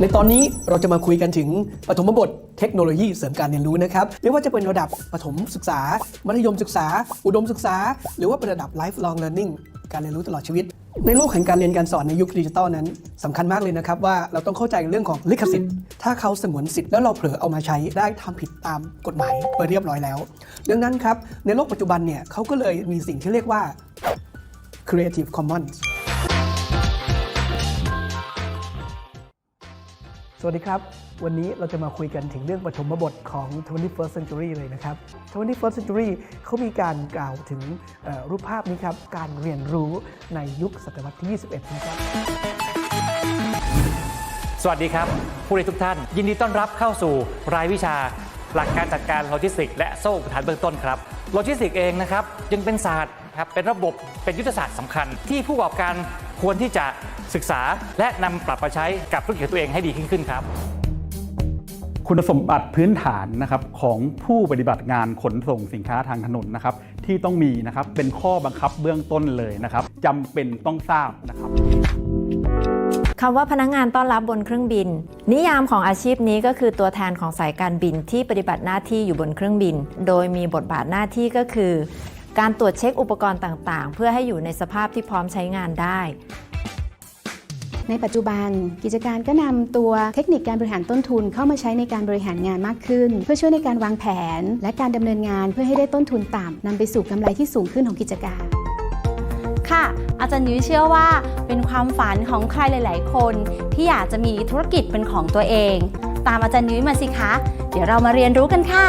ในตอนนี้เราจะมาคุยกันถึงปฐมบทเทคโนโลยีเสริมการเรียนรู้นะครับไม่ว่าจะเป็นระดับประถมศึกษา มัธยมศึกษา อุดมศึกษา หรือว่าเป็นระดับ lifelong learning การเรียนรู้ตลอดชีวิต ในโลกแห่งการเรียนการสอนในยุคดิจิทัลนั้นสำคัญมากเลยนะครับว่าเราต้องเข้าใจเรื่องของลิขสิทธิ์ ถ้าเขาสงวนสิทธิ์แล้วเราเผลอเอามาใช้ได้ทำผิดตามกฎหมายไปเรียบร้อยแล้วดังนั้นครับในโลกปัจจุบันเนี่ยเขาก็เลยมีสิ่งที่เรียกว่า Creative Commons วัสดีครับ วันนี้เราจะมาคุยกันถึงเรื่องปฐมบทของ 21st century เลยนะครับ 21st century เขามีการกล่าวถึงรูปภาพนี้ครับ การเรียนรู้ในยุคศตวรรษที่ 21 นะครับสวัสดีครับผู้เรียนทุกท่าน ยินดีต้อนรับเข้าสู่รายวิชา หลักการจัดการโลจิสติกส์และโซ่อุปทานเบื้องต้นครับโลจิสติกส์เองนะครับยังเป็นศาสตร์ ครับเป็นระบบเป็นยุทธศาสตร์สำคัญ ที่ผู้ประกอบการควรที่จะศึกษาและนำปรับมาใช้กับธุรกิจของตัวเองให้ดีขึ้นครับ คุณสมบัติพื้นฐานนะครับของผู้ปฏิบัติงานขนส่งสินค้าทางถนนนะครับ ที่ต้องมีนะครับเป็นข้อบังคับเบื้องต้นเลยนะครับจำเป็นต้องทราบนะครับคำว่าพนักงานต้อนรับบนเครื่องบิน นิยามของอาชีพนี้ก็คือตัวแทนของสายการบินที่ปฏิบัติหน้าที่อยู่บนเครื่องบิน โดยมีบทบาทหน้าที่ก็คือ การตรวจเช็คอุปกรณ์ต่างๆ เพื่อให้อยู่ในสภาพที่พร้อมใช้งานได้ ในปัจจุบันกิจการก็นำตัวเทคนิคการบริหารต้นทุนเข้ามาใช้ในการบริหารงานมากขึ้น เพื่อช่วยในการวางแผน และการดำเนินงานเพื่อให้ได้ต้นทุนต่ำนำไปสู่กำไรที่สูงขึ้นของกิจการ ค่ะ อาจารย์ยุ้ยเชื่อว่าเป็นความฝันของใครหลาย ๆ คน ที่อยากจะมีธุรกิจเป็นของตัวเอง ตามอาจารย์ยุ้ยมาสิคะ เดี๋ยวเรามาเรียนรู้กันค่ะ